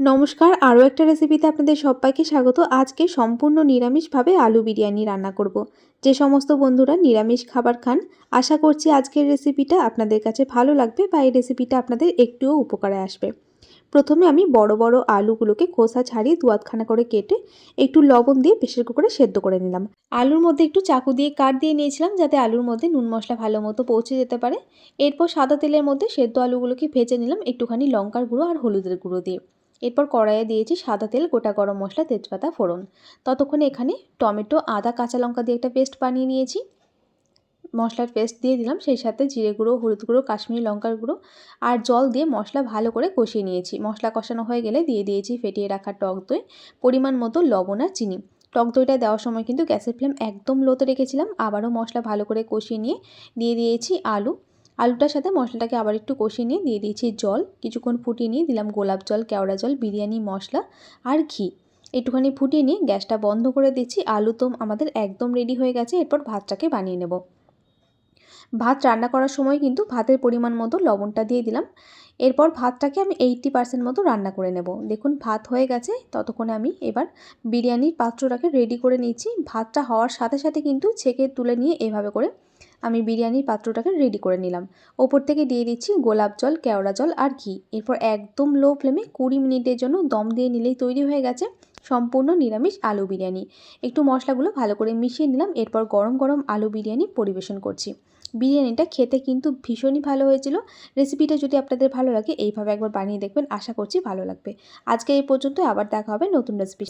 নমস্কার, আরও একটা রেসিপিতে আপনাদের সবাইকে স্বাগত। আজকে সম্পূর্ণ নিরামিষভাবে আলু বিরিয়ানি রান্না করব। যে সমস্ত বন্ধুরা নিরামিষ খাবার খান, আশা করছি আজকের রেসিপিটা আপনাদের কাছে ভালো লাগবে বা এই রেসিপিটা আপনাদের একটুও উপকারে আসবে। প্রথমে আমি বড় বড় আলুগুলোকে খোসা ছাড়িয়ে দুয়াতখানা করে কেটে একটু লবণ দিয়ে প্রেশার কুকারে সেদ্ধ করে নিলাম। আলুর মধ্যে একটু চাকু দিয়ে কাট দিয়ে নিয়েছিলাম যাতে আলুর মধ্যে নুন মশলা ভালো মতো পৌঁছে যেতে পারে। এরপর সাদা তেলের মধ্যে সেদ্ধ আলুগুলোকে ভেজে নিলাম একটুখানি লঙ্কার গুঁড়ো আর হলুদের গুঁড়ো দিয়ে। এরপর কড়াইয়ে দিয়েছি সাদা তেল, গোটা গরম মশলা, তেজপাতা, ফোড়ন। ততক্ষণে এখানে টমেটো, আদা, কাঁচা লঙ্কা দিয়ে একটা পেস্ট বানিয়ে নিয়েছি। মশলার পেস্ট দিয়ে দিলাম, সেই সাথে জিরে গুঁড়ো, হলুদ গুঁড়ো, কাশ্মীরি লঙ্কার গুঁড়ো আর জল দিয়ে মশলা ভালো করে কষিয়ে নিয়েছি। মশলা কষানো হয়ে গেলে দিয়ে দিয়েছি ফেটিয়ে রাখা টক দই, পরিমাণ মতো লবণ আর চিনি। টক দইটা দেওয়ার সময় কিন্তু গ্যাসের ফ্লেম একদম লোতে রেখেছিলাম। আবারও মশলা ভালো করে কষিয়ে নিয়ে দিয়ে দিয়েছি আলু। আলুটার সাথে মশলাটাকে আবার একটু কষিয়ে নিয়ে দিয়ে দিয়েছি জল। কিছুক্ষণ ফুটিয়ে নিয়ে দিলাম গোলাপ জল, কেওড়া জল, বিরিয়ানি, মশলা আর ঘি। একটুখানি ফুটিয়ে নিয়ে গ্যাসটা বন্ধ করে দিচ্ছি। আলু তো আমাদের একদম রেডি হয়ে গেছে, এরপর ভাতটাকে বানিয়ে নেব। ভাত রান্না করার সময় কিন্তু ভাতের পরিমাণ মতো লবণটা দিয়ে দিলাম। এরপর ভাতটাকে আমি এইটটি পার্সেন্ট মতো রান্না করে নেব। দেখুন, ভাত হয়ে গেছে। ততক্ষণে আমি এবার বিরিয়ানির পাত্রটাকে রেডি করে নিচ্ছি। ভাতটা হওয়ার সাথে সাথে কিন্তু ছেঁকে তুলে নিয়ে এভাবে করে আমি বিরিয়ানির পাত্রটাকে রেডি করে নিলাম। ওপর থেকে দিয়ে দিচ্ছি গোলাপ জল, কেওড়া জল আর ঘি। এরপর একদম লো ফ্লেমে কুড়ি মিনিটের জন্য দম দিয়ে নিলেই তৈরি হয়ে গেছে সম্পূর্ণ নিরামিষ আলু বিরিয়ানি। একটু মশলাগুলো ভালো করে মিশিয়ে নিলাম, এরপর গরম গরম আলু বিরিয়ানি পরিবেশন করছি। বিরিয়ানিটা খেতে কিন্তু ভীষণই ভালো হয়েছিল। রেসিপিটা যদি আপনাদের ভালো লাগে, এইভাবে একবার বানিয়ে দেখবেন, আশা করছি ভালো লাগবে। আজকে এই পর্যন্ত আবার দেখা হবে নতুন রেসিপি